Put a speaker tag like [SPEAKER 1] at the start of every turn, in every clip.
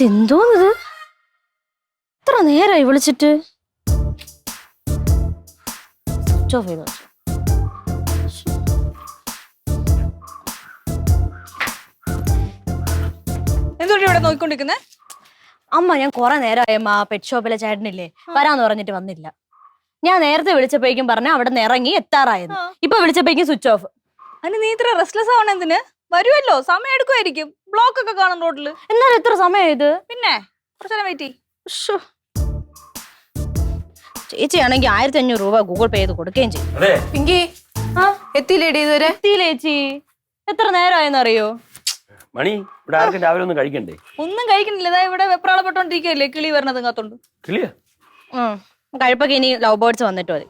[SPEAKER 1] ഇതെന്തോന്നിത്? ഇത്ര നേരായി വിളിച്ചിട്ട്. സ്വിച്ച് ഓഫ് ചെയ്തോ.
[SPEAKER 2] എന്തുകൊണ്ട് ഇവിടെ നോക്കിക്കൊണ്ടിരിക്കുന്നേ?
[SPEAKER 1] അമ്മ ഞാൻ കുറെ നേരമായി അമ്മ പെറ്റ് ഷോപ്പിലെ ചേട്ടനില്ലേ വരാന്ന് പറഞ്ഞിട്ട് വന്നില്ല. ഞാൻ നേരത്തെ വിളിച്ചപ്പോഴേക്കും പറഞ്ഞ അവിടെ നിന്ന് ഇറങ്ങി എത്താറായിരുന്നു. ഇപ്പൊ വിളിച്ചപ്പോഴേക്കും സ്വിച്ച് ഓഫ്
[SPEAKER 2] അതിന് നീ ഇത്ര റെസ്റ്റ്ലെസ് ആവണ എന്തിന്? വരുമല്ലോ സമയം എടുക്കുമായിരിക്കും ബ്ലോക്ക് ഒക്കെ കാണും റോഡിൽ
[SPEAKER 1] എന്നാലും എത്ര സമയം ഇത്?
[SPEAKER 2] പിന്നെ കുറച്ചു നേരം വെയിറ്റ്.
[SPEAKER 1] ചേച്ചിയാണെങ്കിൽ ആയിരത്തി അഞ്ഞൂറ് രൂപ ഗൂഗിൾ പേ ചെയ്ത് കൊടുക്കുകയും ചെയ്യും.
[SPEAKER 3] അതെ.
[SPEAKER 4] പിങ്കി
[SPEAKER 1] ആ
[SPEAKER 4] എത്തിയില്ലേടി ഇതുവരെ?
[SPEAKER 1] എത്തിയില്ലേ ചേച്ചി? എത്ര നേരമായെന്നറിയോ?
[SPEAKER 3] മണി ഇവിടെ ആർക്കും രാവിലെ ഒന്നും കഴിക്കണ്ടേ?
[SPEAKER 2] ഒന്നും കഴിക്കണില്ല ഇതാ ഇവിടെ വെപ്രാളപ്പെട്ടോണ്ടിരിക്കുകയല്ലേ കിളി വരണത് കാത്തോണ്ട്
[SPEAKER 3] കിളിയ.
[SPEAKER 1] കഴിപ്പൊക്കെ ഇനി ലവ് ബേർഡ്സ് വന്നിട്ട് മതി.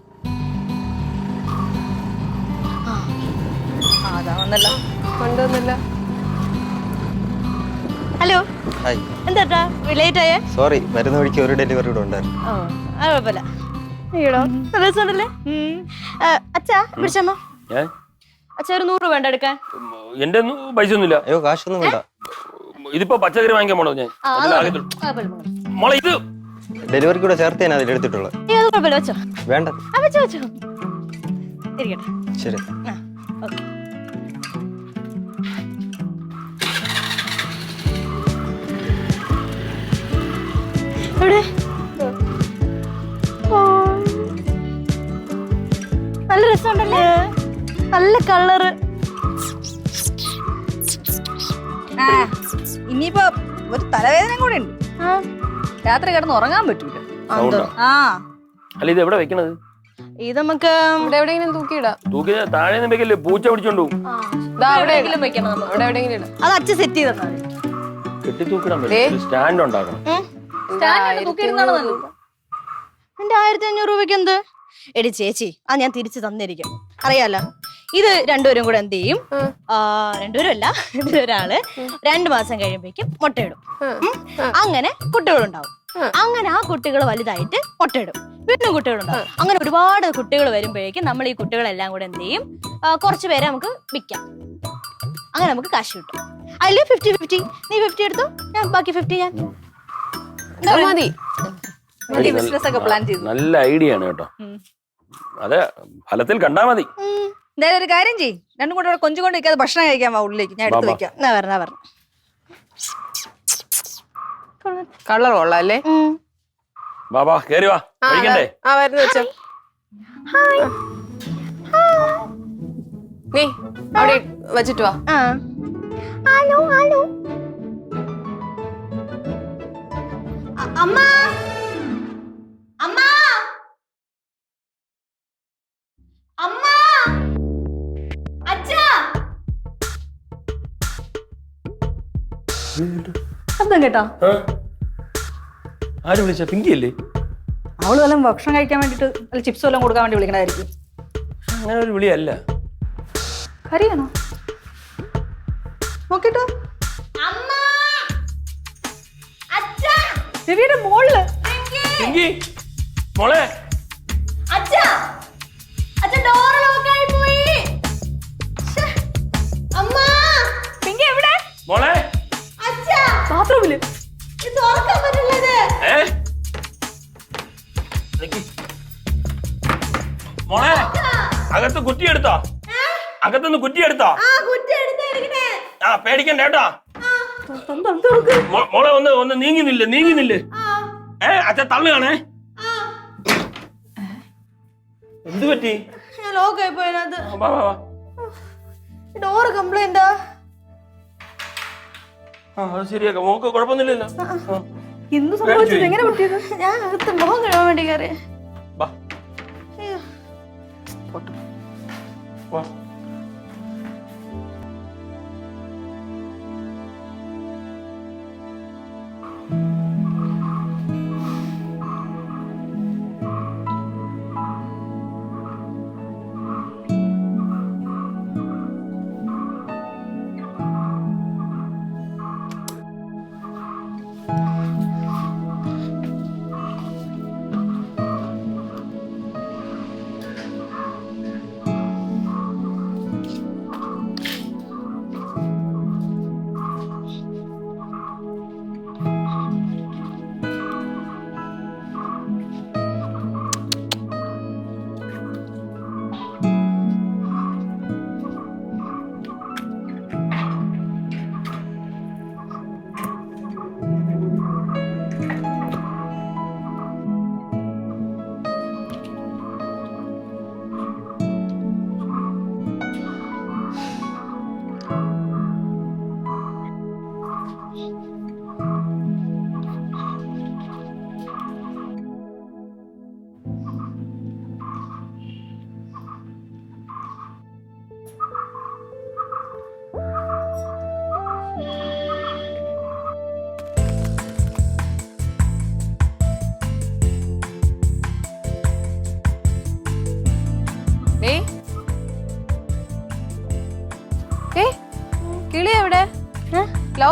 [SPEAKER 2] ആ അതാ വന്നല്ല.
[SPEAKER 4] കൊണ്ടുവന്നില്ല.
[SPEAKER 1] ഹലോ?
[SPEAKER 5] ഹായ്.
[SPEAKER 1] എന്താട്ടാ? ലേറ്റ് ആയേ?
[SPEAKER 5] സോറി വരുന്ന വഴിക്ക് ഒരു ഡെലിവറി കൂടെ ഉണ്ടായിരുന്നു.
[SPEAKER 1] ഓ അത് കുഴപ്പമില്ല. ഈടോ രസമുണ്ടല്ലേ അച്ഛാ പിടിച്ചമ്മ.
[SPEAKER 3] ഞാൻ
[SPEAKER 1] അച്ഛാ ഒരു നൂറ് വേണ്ട എടുക്കാൻ
[SPEAKER 3] എന്റെ പൈസ ഒന്നുമില്ല
[SPEAKER 5] അയ്യോ കാശൊന്നും വേണ്ട.
[SPEAKER 3] ഇതിപ്പോ പച്ചക്കറി വാങ്ങിക്കാൻ പോണോ ഞാൻ? അതിൽ. മോളെ ഇത്
[SPEAKER 5] ഡെലിവറി കൂടെ ചേർത്ത് ഞാൻ അതിലെടുത്തിട്ടുള്ളത്
[SPEAKER 1] ഏയ്, അത് കുഴപ്പമില്ല
[SPEAKER 5] വേണ്ട. ശരി.
[SPEAKER 1] രസമുണ്ടല്ലേ? നല്ല കളറ്.
[SPEAKER 2] ആ ഇനിയിപ്പോ ഒരു തലവേദന കൂടെ ഉണ്ട്. രാത്രി കിടന്ന് ഉറങ്ങാൻ പറ്റൂല.
[SPEAKER 3] സൗണ്ടാ?
[SPEAKER 2] ആ.
[SPEAKER 3] അല്ല ഇത് എവിടെ വെക്കണത്?
[SPEAKER 1] ഇത് നമുക്ക്
[SPEAKER 4] ഇവിടെ എവിടെയെങ്കിലും തൂക്കിയിടാം.
[SPEAKER 3] തൂക്കി താഴെ വെക്കല്ലേ പൂച്ച പിടിച്ചോണ്ടു പോകും.
[SPEAKER 4] ദാ അവിടെ
[SPEAKER 1] എവിടെയെങ്കിലും വെക്കണം
[SPEAKER 4] അവിടെ എവിടെയെങ്കിലും ഇടാം.
[SPEAKER 1] അത് അച്ഛൻ സെറ്റ് ചെയ്ത
[SPEAKER 3] കെട്ടി തൂക്കിടാൻ പറ്റും. സ്റ്റാൻഡ് ഉണ്ടാക്കണം.
[SPEAKER 1] നിന്റെ ആയിരത്തി അഞ്ഞൂറ് രൂപയ്ക്ക് എന്ത്? എടി ചേച്ചി ആ ഞാൻ തിരിച്ചു തന്നിരിക്കും. അറിയാലോ? ഇത് രണ്ടുപേരും കൂടെ എന്ത് ചെയ്യും? രണ്ടുപേരും അല്ല ഒരാൾ രണ്ടു മാസം കഴിയുമ്പോഴേക്കും മുട്ടയിടും. അങ്ങനെ കുട്ടികളുണ്ടാവും. അങ്ങനെ ആ കുട്ടികൾ വലുതായിട്ട് മുട്ടയിടും. വീണ്ടും കുട്ടികളുണ്ടാവും. അങ്ങനെ ഒരുപാട് കുട്ടികൾ വരുമ്പോഴേക്കും നമ്മൾ ഈ കുട്ടികളെല്ലാം കൂടെ എന്ത് ചെയ്യും? കുറച്ച് പേരെ നമുക്ക് വിൽക്കാം. അങ്ങനെ നമുക്ക് കാശ് കിട്ടും. അല്ലേ ഫിഫ്റ്റി ഫിഫ്റ്റി നീ ഫിഫ്റ്റി എടുത്തു? ഞാൻ ബാക്കി ഫിഫ്റ്റി ഞാൻ.
[SPEAKER 4] മതി.
[SPEAKER 3] നല്ല ഐഡിയ ആണ് കേട്ടോ. അതെ ഫലത്തിൽ കണ്ടാ മതി.
[SPEAKER 2] എന്തായാലും ഒരു കാര്യം ചെയ്യ്. രണ്ടും കൂടെ ഇവിടെ കൊഞ്ചു കൊണ്ട് വെക്കാതെ ഭക്ഷണം കഴിക്കാൻ വാ ഉള്ളിലേക്ക്. ഞാൻ എടുത്ത്. വെക്കാം.
[SPEAKER 1] എന്നാ പറഞ്ഞാ പറഞ്ഞു
[SPEAKER 4] കളർ കൊള്ളാം അല്ലേ
[SPEAKER 3] വാ വാ കേറി വാ. കഴിക്കണ്ടേ?
[SPEAKER 4] ആ വരുന്ന വെച്ചോ. നീ അവിടെ വെച്ചിട്ട് വാ.
[SPEAKER 1] ആ. Hello hello. അമ്മ.
[SPEAKER 2] ശബ്ദം കേട്ടോ?
[SPEAKER 3] ആര് വിളിച്ച? പിങ്കി അല്ലേ?
[SPEAKER 2] അവൾ വല്ലതും ഭക്ഷണം കഴിക്കാൻ വേണ്ടിട്ട് അല്ല ചിപ്സ് വല്ലതും കൊടുക്കാൻ വേണ്ടി വിളിക്കണായിരിക്കും
[SPEAKER 3] അങ്ങനെ ഒരു വിളിയല്ല.
[SPEAKER 2] കറിയാണോ നോക്കിട്ടോ.
[SPEAKER 1] അമ്മാ! അച്ഛാ!
[SPEAKER 2] രവിയുടെ മോളിൽ
[SPEAKER 3] പിങ്കി! മോളെ! മോളെ അകത്ത് കുറ്റി എടുത്തോ? അകത്തുനിന്ന് കുറ്റി എടുത്തോ?
[SPEAKER 1] ആ
[SPEAKER 3] പേടിക്കണ്ട കേട്ടോ. മോളെ ഒന്ന് ഒന്ന് നീങ്ങുന്നില്ല നീങ്ങുന്നില്ല ഏ അച്ഛ തള്ളുകയാണേ എന്ത് പറ്റി?
[SPEAKER 1] ഡോറ് കംപ്ലൈന്റാ
[SPEAKER 3] ആ അത് ശരിയാക്കാം. മോക്ക് കുഴപ്പമൊന്നുമില്ലല്ലോ.
[SPEAKER 2] എന്ത് സംഭവിച്ചത്? എങ്ങനെ പറ്റിയത്?
[SPEAKER 1] ഞാൻ അകത്ത് മോഹം കഴിയാൻ വേണ്ടി കയറി
[SPEAKER 3] വാ വാ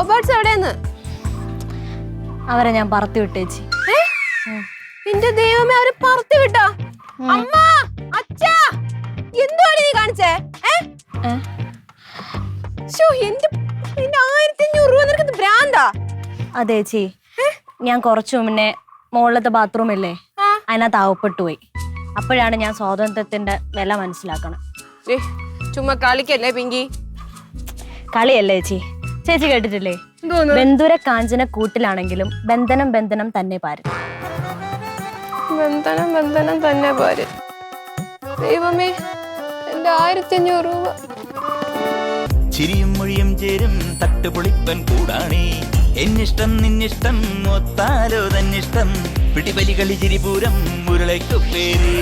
[SPEAKER 4] ലവ് ബേർഡ്സ് എവിടെയെന്ന്?
[SPEAKER 1] അവരെ ഞാൻ പറത്തി വിട്ടേച്ചി.
[SPEAKER 4] നിന്റെ ദൈവമേ അവരെ പറത്തി വിട്ടോ? അമ്മ അച്ഛാ എന്തുവാണ് നീ കാണിച്ചേ? ഏ?
[SPEAKER 1] ഏ?
[SPEAKER 4] ശ്ശോ, എന്റെ നിന്റെ ആയിരത്തി അഞ്ഞൂറ് രൂപ നിനക്ക് ഭ്രാന്താ?
[SPEAKER 1] അതെ ചേച്ചി ഞാൻ കുറച്ചു മുന്നേ മുകളിലത്തെ ബാത്റൂം ഇല്ലേ. അതിനകത്ത് ആവപ്പെട്ടു പോയി. അപ്പോഴാണ് ഞാൻ സ്വാതന്ത്ര്യത്തിന്റെ വില മനസ്സിലാക്കണം
[SPEAKER 4] ചുമ്മാ കളിക്കല്ലേ പിങ്കി?
[SPEAKER 1] കളിയല്ലേ ചേച്ചി ചേച്ചി കേട്ടിട്ടില്ലേ? ബന്ധുര കാഞ്ചന കൂട്ടിലാണെങ്കിലും ബന്ധനം ബന്ധനം തന്നെ പാരും.
[SPEAKER 4] ബന്ധനം ബന്ധനം തന്നെ പോര്. ദൈവമേ എന്റെ ആയിരത്തി അഞ്ഞൂറ് രൂപ.
[SPEAKER 6] ചിരിയും മൊഴിയും ചേരും തട്ടുപൊളിപ്പൻ കൂടാണേ. എന്നിഷ്ടം നിന്നിഷ്ടം ഒത്താലോ തന്നിഷ്ടം പിടിപലി കളി ചിരിപൂരം മുരളയ്ക്കു പേര്.